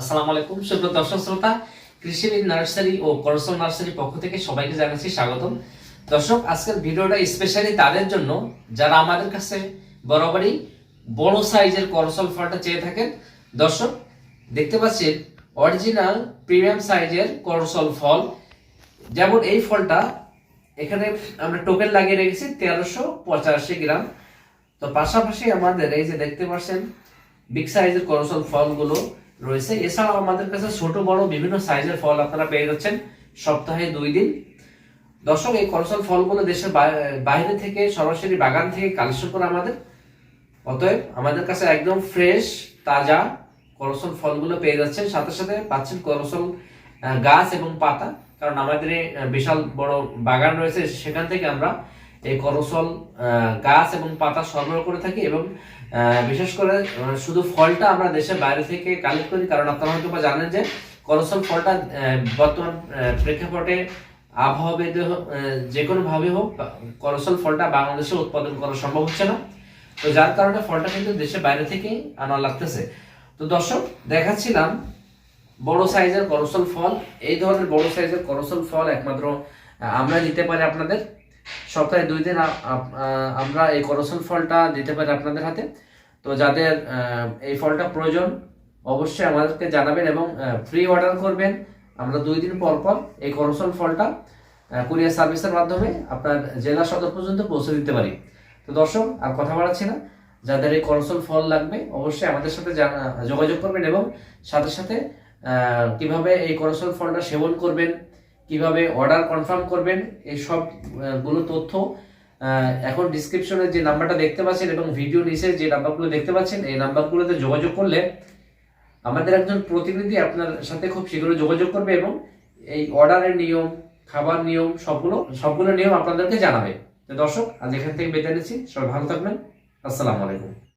আসসালামু আলাইকুম। সুপ্রিয় দর্শক শ্রোতা কৃষিবিদ নার্সারি ও করসল নার্সারি পক্ষ থেকে সবাইকে জানাচ্ছি স্বাগতম। দর্শক, আজকের ভিডিওটা স্পেশালি তাদের জন্য যারা আমাদের কাছে বরাবরই বড় সাইজের করসল ফলটা চেয়ে থাকেন, দর্শক, দেখতে পাচ্ছেন অরিজিনাল প্রিমিয়াম সাইজের করসল ফল। যেমন এই ফলটা এখানে আমরা টোকেন লাগিয়ে রেখেছি তেরোশো পঁচাশি গ্রাম। তো পাশাপাশি আমাদের এই যে দেখতে পাচ্ছেন বিগ সাইজের করসল ফলগুলো রয়েছে। এছাড়াও আমাদের কাছে ছোট, বড় বিভিন্ন সাইজের ফল আপনারা পেয়ে যাচ্ছেন। সপ্তাহে দুই দিন। দর্শক, এই করসল ফলগুলো দেশের বাই- বাইরে থেকে, সরাসরি বাগান থেকে কালেকশন করে আমাদের। অতএব আমাদের কাছে একদম ফ্রেশ তাজা করসল ফলগুলো পেয়ে যাচ্ছেন। সাথে সাথে পাচ্ছেন করসল গাছ এবং পাতা। কারণ আমাদের বিশাল বড় বাগান রয়েছে, সেখান থেকে আমরা এই করসল গাছ এবং পাতা সরবরাহ করে থাকি এবং বিশেষ করে শুধু ফলটা আমরা দেশের বাইরে থেকে কালেক্ট করি, কারণ আপনারা হয়তো বা জানেন যে করসল ফলটা বর্তমান প্রেক্ষাপটে আবহাওয়াবিদে যে কোনো ভাবে হোক, করসল ফলটা বাংলাদেশে উৎপাদন করা সম্ভব হচ্ছে না। তো যার কারণে ফলটা কিন্তু দেশের বাইরে থেকেই আনা লাগতেছে। তো দর্শক, দেখাচ্ছিলাম বড় সাইজের করসল ফল। এই ধরনের বড় সাইজের করসল ফল একমাত্র আমরা দিতে পারি আপনাদের। সপ্তাহে দুই দিন আমরা এই করসল ফলটা দিতে পারি আপনাদের হাতে। তো যাদের এই ফলটা প্রয়োজন, অবশ্যই আমাদেরকে জানাবেন এবং ফ্রি অর্ডার করবেন। আমরা দুই দিন পর পর এই করসল ফলটা কুরিয়ার সার্ভিসের মাধ্যমে আপনার জেলা সদর পর্যন্ত পৌঁছে দিতে পারি। তো দর্শক, আর কথা বাড়াচ্ছি না। যাদের এই করসল ফল লাগবে, অবশ্যই আমাদের সাথে যোগাযোগ করবেন এবং সাথে সাথে কীভাবে এই করসল ফলটা সেবন করবেন কীভাবে অর্ডার কনফার্ম করবেন এই সব আহ, গুলো তথ্য এখন ডিসক্রিপশনে যে নাম্বারটা দেখতে পাচ্ছেন এবং ভিডিও নিচে যে নাম্বারগুলো দেখতে পাচ্ছেন এই নাম্বারগুলোতে যোগাযোগ করলে আমাদের একজন প্রতিনিধি আপনার সাথে খুব শীঘ্রই যোগাযোগ করবে এবং এই অর্ডারের নিয়ম খাবার নিয়ম সবগুলো সবগুলো নিয়ম আপনাদেরকে জানাবে। দর্শক আজ এখান থেকে বেঁধে নিচ্ছি। সবাই ভালো থাকবেন। আসসালামু আলাইকুম।